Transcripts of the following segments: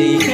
city.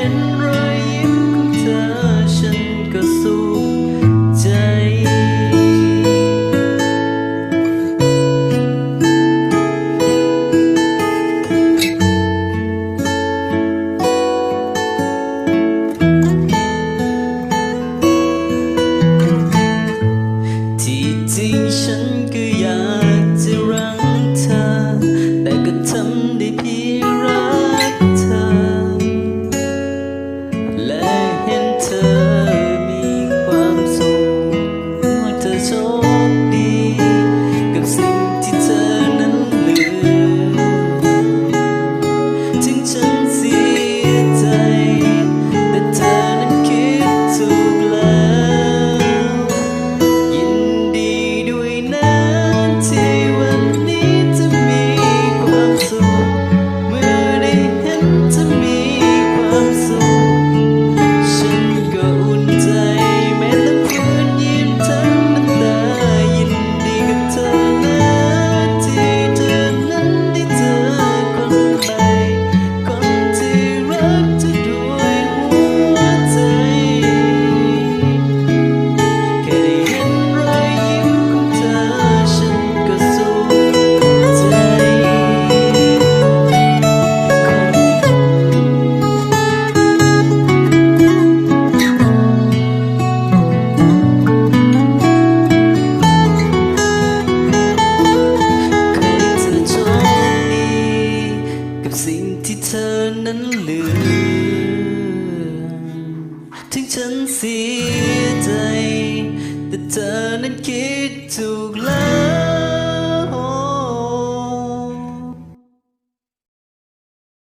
ฉันเสียใจ แต่เธอนั้นคิดถูกแล้ว